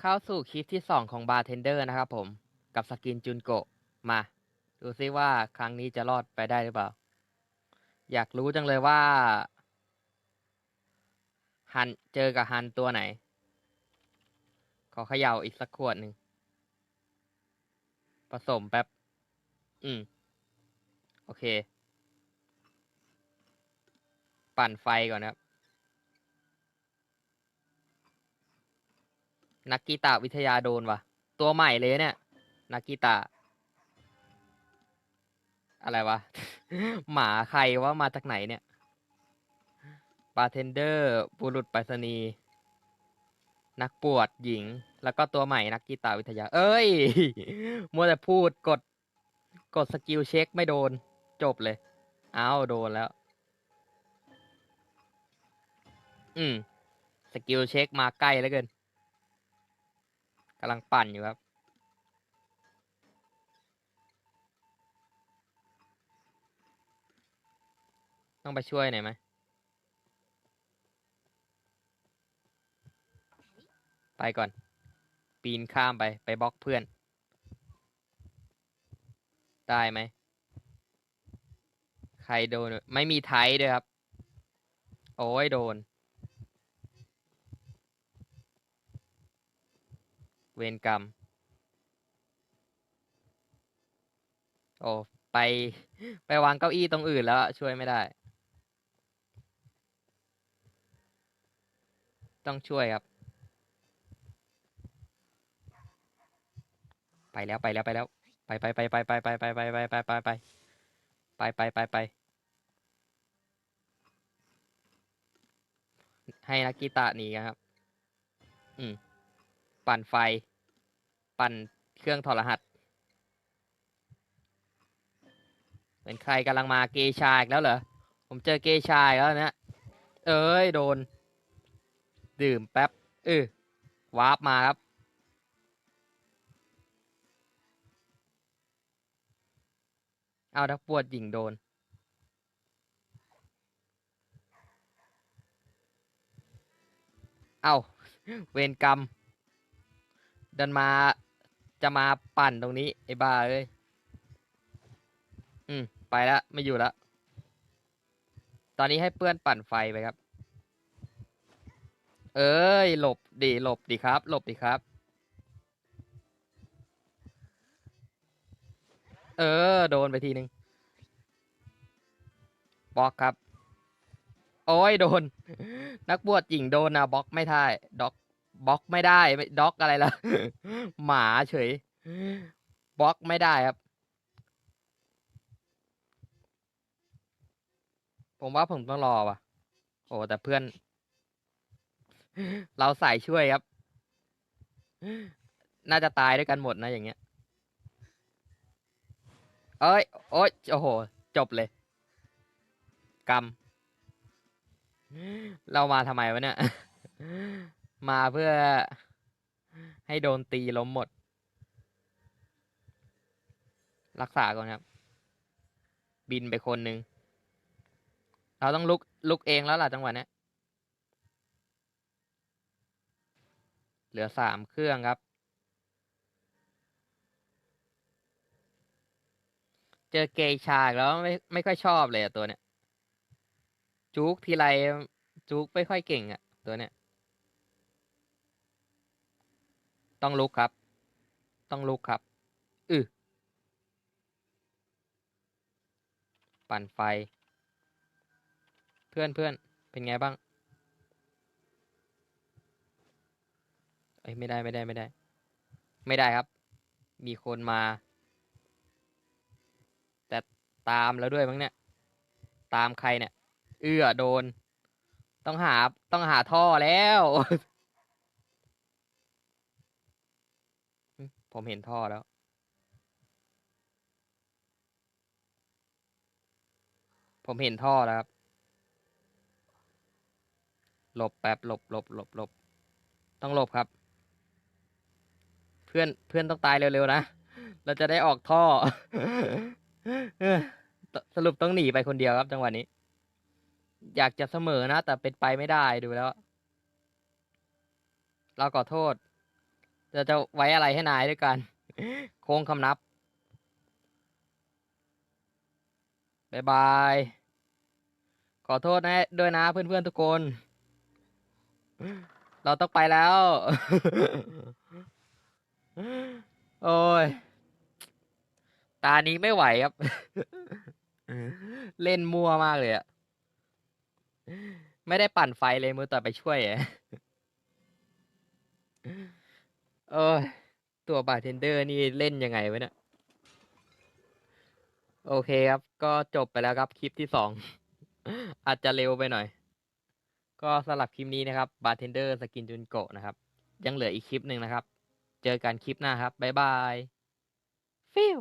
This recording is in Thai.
เข้าสู่คลิปที่สองของบาร์เทนเดอร์นะครับผม กับสกินจุนโกะมา ดูซิว่าครั้งนี้จะรอดไปได้หรือเปล่า อยากรู้จังเลยว่า ฮันเจอกับฮันตัวไหน ขอเขย่าอีกสักขวดหนึ่ง ผสมแป๊บ อืม โอเค ปั่นไฟก่อนนะครับ นักกีตาวิทยาโดนว่ะ ตัวใหม่เลยเนี่ย นักกีตาอะไรวะ หมาใครว่ามาจากไหนเนี่ยบาร์เทนเดอร์บุรุษไปรษณีย์นักปวดหญิง แล้วก็ตัวใหม่นักกีตาวิทยา เอ้ย มัวแต่พูดกด กดสกิลเช็คไม่โดน จบเลยเอาว โดนแล้ว อืม สกิลเช็คมาใกล้แล้วเกินำลังปั่นอยู่ครับต้องไปช่วยหน่อยไหมไปก่อน ปีนข้ามไปไปบล็อกเพื่อน ได้ไหม ใครโดน ไม่มีไทยด้วยครับ โอ้ยโดน เวรกรรม โอ้ไปไปวางเก้าอี้ตรงอื่นแล้วอะช่วยไม่ได้ ต้องช่วยครับ ไปแล้วไปแล้วไปแล้วไปไปไปไปไปไปไปไปไปไปไปไปไปไปไปไปให้นักกีตาร์หนีครับ อืม ปั่นไฟ ปั่นเครื่องถอดรหัสเป็นใครกำลังมาเกชาอีกแล้วเหรอ ผมเจอเกชาอีกแล้วเนี่ยเอ้ย โดน ดื่มแป๊บเออวาร์ปมาครับเอานักปวดหญิงโดน เอาเวรกรรม ดันมาจะมาปั่นตรงนี้ ไอ้บ้าเอ้ย อืม ไปแล้วไม่อยู่แล้ว ตอนนี้ให้เพื่อนปั่นไฟไปครับ เอ้ย หลบดิหลบดิครับ หลบดิครับ เออ โดนไปทีหนึ่งบล็อกครับ โอ้ย โดน นักบวชหญิงโดนนะบล็อกไม่ได้ด็อก บล็อกไม่ได้ไม่ด็อกอะไรล่ะหมาเฉยบล็อกไม่ได้ครับ ผมว่าผมต้องรอว่ะ โอ้แต่เพื่อน เราใส่ช่วยครับ น่าจะตายด้วยกันหมดนะอย่างเงี้ย เอ้ย โอ้ยโอ้โห จบเลยกรรมเรามาทำไมวะเนี่ย มาเพื่อให้โดนตีล้มหมด รักษาก่อนครับ บินไปคนหนึ่ง เราต้องลุกลุกเองแล้วล่ะจังหวะนี้เหลือสามเครื่องครับ เจอเกย์ชากแล้วไม่ไม่ค่อยชอบเลยอะตัวเนี้ยจุกทีไรจุกไม่ค่อยเก่งอะตัวเนี้ย ต้องลุกครับ ต้องลุกครับ อือปั่นไฟ เพื่อนเพื่อนเป็นไงบ้าง เอ้ยไม่ได้ไม่ได้ไม่ได้ ไม่ได้ครับ มีคนมา แต่ตามแล้วด้วยมั้งเนี่ย ตามใครเนี่ย เอื้อโดน ต้องหาต้องหาท่อแล้ว ผมเห็นท่อแล้ว ผมเห็นท่อแล้วครับ หลบแป๊บหลบหลบหลบหลบ ต้องหลบครับ เพื่อนเพื่อนต้องตายเร็วๆนะ เราจะได้ออกท่อ สรุปต้องหนีไปคนเดียวครับจังหวะนี้ อยากจะเสมอนะ แต่เป็นไปไม่ได้ดูแล้ว เราขอโทษ จะจะไว้อะไรให้นายด้วยกัน โค้งคำนับ บ๊ายบาย ขอโทษนะด้วยนะเพื่อนๆทุกคน เราต้องไปแล้ว โอ้ย ตานี้ไม่ไหวครับ เล่นมั่วมากเลยอะไม่ได้ปั่นไฟเลยมือต่อไปช่วยอะ โอ้ยตัวบาร์เทนเดอร์นี่เล่นยังไงวะเนี่ย โอเคครับ ก็จบไปแล้วครับคลิปที่สอง อาจจะเร็วไปหน่อย ก็สำหรับคลิปนี้นะครับบาร์เทนเดอร์สกินจุนโกะนะครับ ยังเหลืออีกคลิปหนึ่งนะครับ เจอกันคลิปหน้าครับ บ๊ายบาย ฟิว